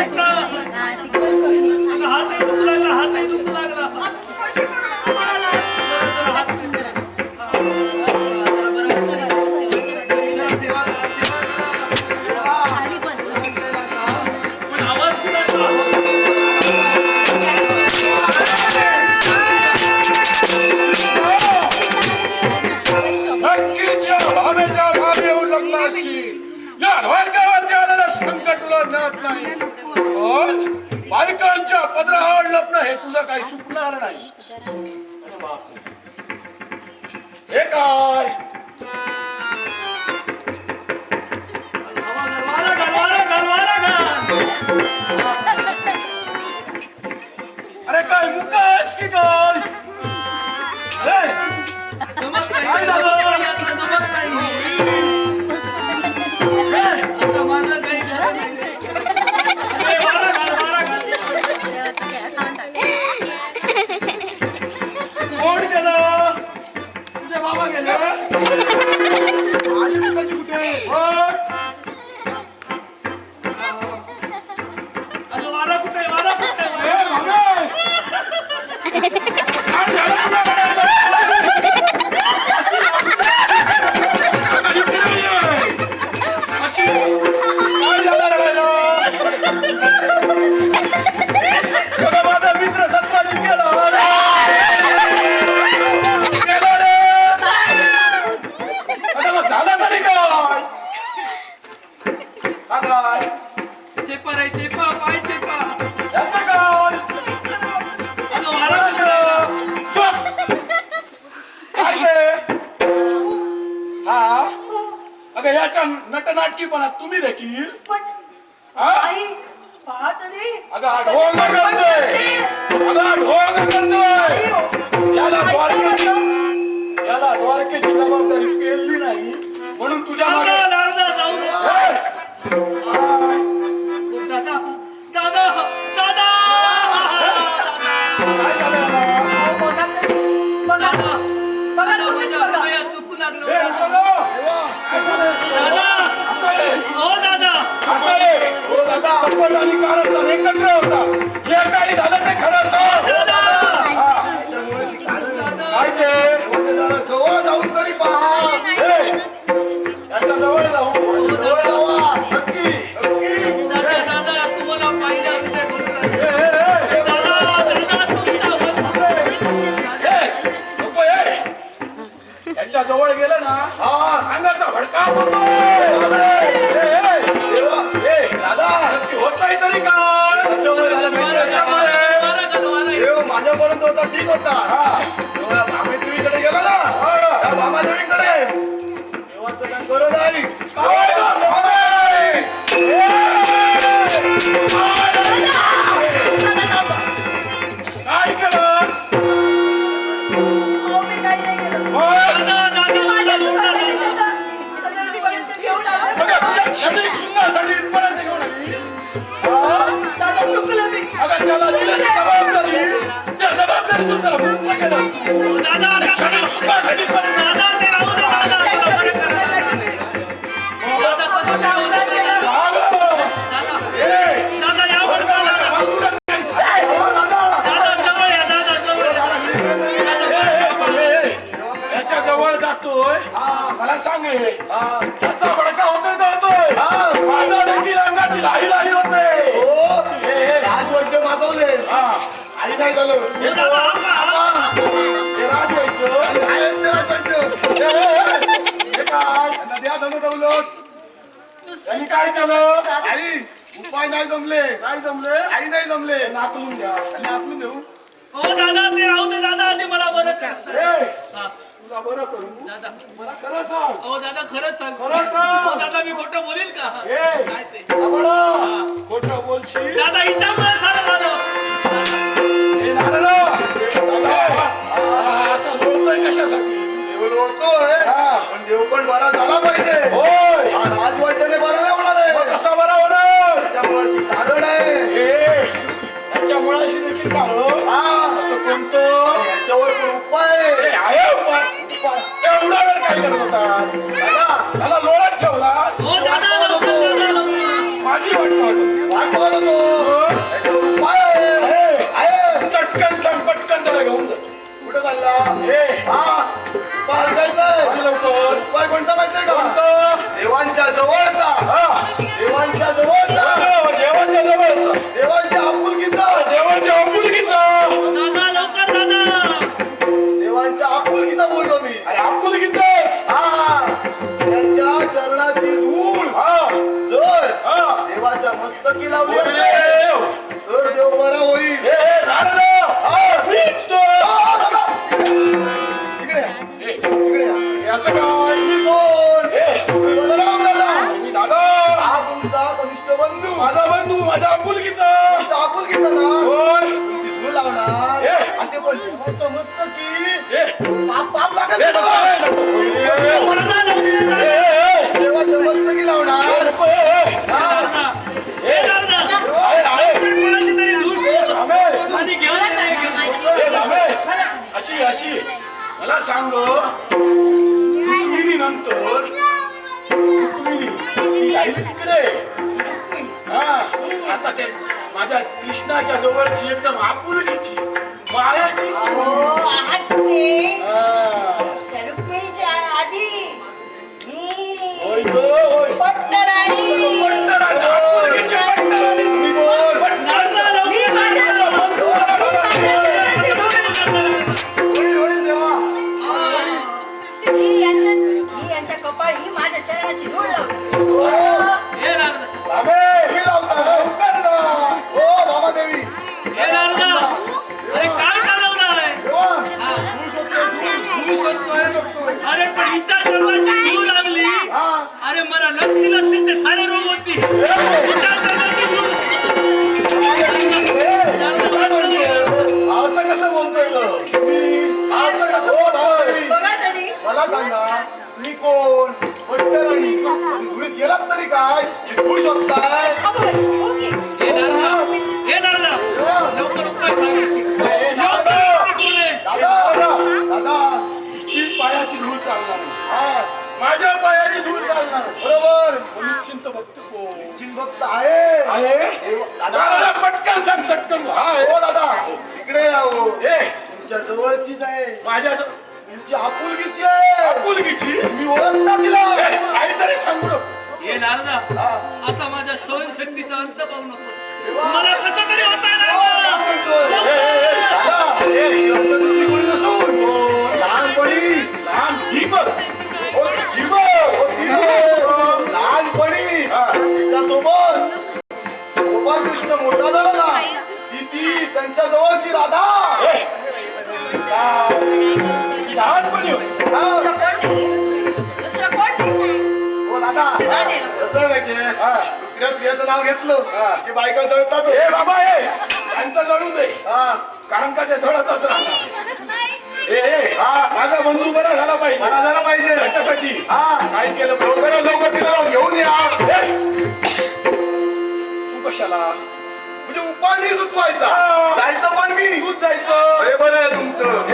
Thank you. जात नाही. पण बायकांच्या लपणं हे तुझं काही चुकणार नाही. अरे हे काय? अरे काय मुकाश की काय? काय झालं? माझं काही तुझे बाबा गेले माझी मुकाची कुठे होय. अरे, वारा कुठे आहे? वारा कुठे आहे? हे, बाबा. काय झालं तुला म्हणायला? कशी काय? चेपा रे, चेपा, पाय चेपा. याचं काय? अरे, वारा? काय ते? हा अगं याच्या नटनाटकीपणात तुम्ही देखील हा? आई पहा तरी अगं हा ढोंग करतोय अगं हा ढोंग करतोय याला द्वारकेची याला द्वारकेची जबाबदारी पेलली नाही म्हणून तुझ्या मागे दादा, दादा, जाऊ दे. हे! दादा, दादा, दादा. काय झालं याला? अहो, बघा दादा, ते दादा, तुम्हीच भडका होतो नाही तरी काय. देव माझ्यापर्यंत होता ठीक होता. तेव्हा भामेदेवीकडे गेला ना देवाचं काय गरज नाही दादा. दादा, जातोय मला सांग हे. याचा भडका होतोय जातोय माझा देखील अंगाची लाही लाही होते हो हा. आई काय काय धनु दौलत त्यांनी काय केलं आई उपाय नाही जमले काय जमले आई नाही जमले नाकलून घ्या त्यांना आपलं देऊ हो दादा, ते राहू दे, दादा, आधी मला बरं कर. ए, हा, तुला बरं करू दादा. मला खरं सांग ओ दादा खरंच सांग खरं सांग. दादा मी खोटं बोलील का ए काय ते दाबडा. खोटं बोलशील दादा हिच्यामुळे कोणतं याच्यावर उपाय आहे. उपाय. एवढा वेळ काय करत त्याला लोळत लवकर माझी वाट पाहत होती. होतो उपाय चटकन सांग पटकन त्याला घेऊन जा कुठे चालला लवकर उपाय कोणता माहितीये का? देवांच्या जवळचा. देवांच्या जवळचा मस्तकी लावली? तर देव बरा होईल. तो. असं काय? मी कोण? मी बलराम दादा. मी दादा. हा तुमचा कनिष्ठ बंधू. माझा बंधू माझ्या आपुलकीचा. तुमचा आपुलकीचा ना धूळ लावणार. आणि ते देवाचं मस्तकी हे, पाप पाप लागेल मला सांग? रुक्मिणी नंतर रुक्मिणी ती राहिली तिकडे. हा. आता ते माझ्या कृष्णाच्या जवळची एकदम आपुलकीची मायाची मी यांच्या कपाळी माझ्या चरणाची धूळ लावली. हो. जा. हो अरे काय. अरे पण हिच्या सर्वांची धूळ लागली. हा. अरे मला नसती नसती ते सारे रोग होती? असं कसं बोलतोय. हो मला सांगा. कोण? पट्टराणी धुळीत गेलात तरी काय? की धूळ शोधताय अगं बाई, हो पायाची धूळ चालणार नाही. हा. माझ्या पायाची धूळ चालणार. बरोबर. कोणी चिंत बघतो कोण? चिंभक्त आहे. आहे? दादा. पटकन सांग चटकन हो दादा. इकडे या हो. तुमच्या जवळचीच आहे. माझ्या आपुलकीची आहे. मुलगीची मी ओळखता तिला. काहीतरी सांगू नको. नारदा हा. आता माझ्या सहनशक्तीचा अंत पाहू नको. मला कसं तरी होता हो? ए, ए, ए, दादा, ही अंतदृष्टी कोणी नसून. लहानपणी. लहान हो, हो, ती लहानपणी. हा. तिच्यासोबत कृष्ण मोठा झाला. ना ती ती त्यांच्या जवळची राधा. ए, लहानपणी. हा. दुसरं कोण? दुसरं कोण? हो दादा. कसं माहितीये हा. दुसऱ्या स्त्रियाचं नाव घेतलं हा. की बायका जळतात बाबा ए त्यांचं जळू दे हा कारण का ते जळतच राहणार ए ए हा. माझा बंधू बरा झाला पाहिजे बरा झाला पाहिजे त्याच्यासाठी हा. काय केलं लवकर लवकर तिला घेऊन या ए, तू कशाला म्हणजे उपाधी सुचवायचा. जायचं पण मी. जायचं. तुमचं.